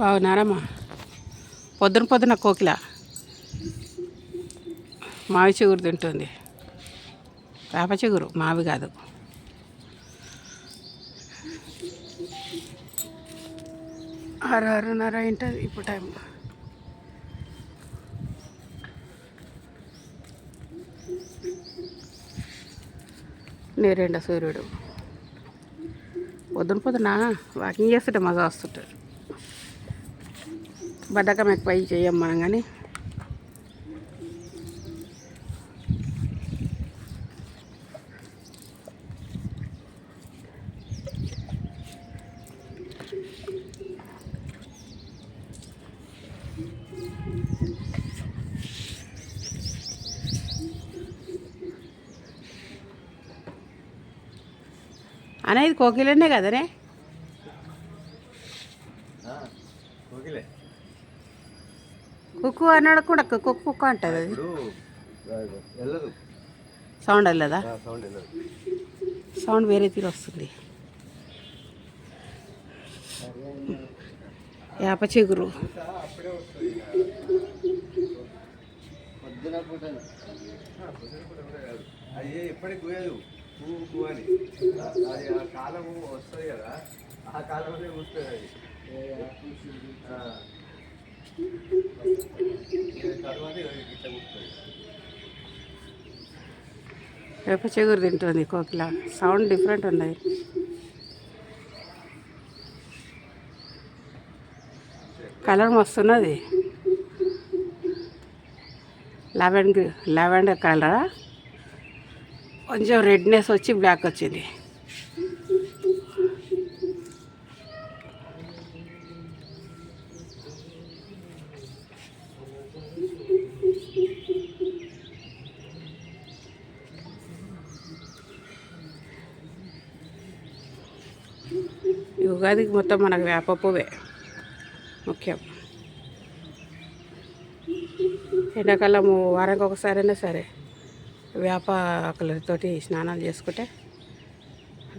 బాగున్నారమ్మా పొద్దున పొద్దున కోకిల. మావి చిగురు తింటుంది. వేప చిగురు మావి కాదు. ఆరు ఆరున్నర ఉంటుంది ఇప్పుడు టైం నేరేండ సూర్యుడు. పొద్దున పొద్దున వాకింగ్ చేస్తుంటే మజా వస్తుంటుంది. బద్దకం ఎక్కువ చేయం మనం కానీ. అనేది కోకిలనే కదనే? కోకిలే. కుక్కు అన్నాడు కూడా కుక్కు కుక్క అంటుంది అది. సౌండ్ వెళ్ళదా? సౌండ్ వేరే తీరు వస్తుంది. వేప చిగురు. అప్పుడే వస్తుంది కాదు. ఆ కాలం వస్తుంది కదా ఆ కాలంలోనే కూర్చుంది వేప చిగురు తింటుంది కోకిల. సౌండ్ డిఫరెంట్ ఉన్నది కలర్ మస్తున్నది. లావెండర్ లావెండర్ కలరా? కొంచెం రెడ్నెస్ వచ్చి బ్లాక్ వచ్చింది. ఈ ఉగాదికి మొత్తం మనకు వేప పువ్వే. ముఖ్యం. ఎండాకాలము వారానికి ఒకసారైనా సరే వేప ఆకులతోటి స్నానాలు చేసుకుంటే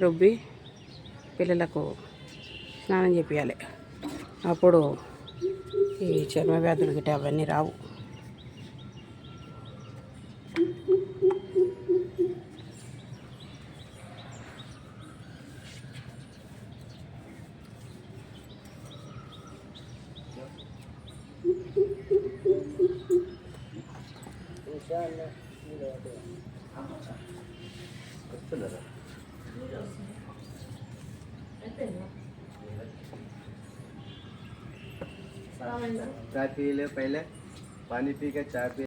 రుబ్బి పిల్లలకు స్నానం చేపించాలి అప్పుడు ఈ చర్మ వ్యాధులు గిట్ట అవన్నీ రావు. अच्छा लगा चाय पी ले पहले पानी पी के चाय पी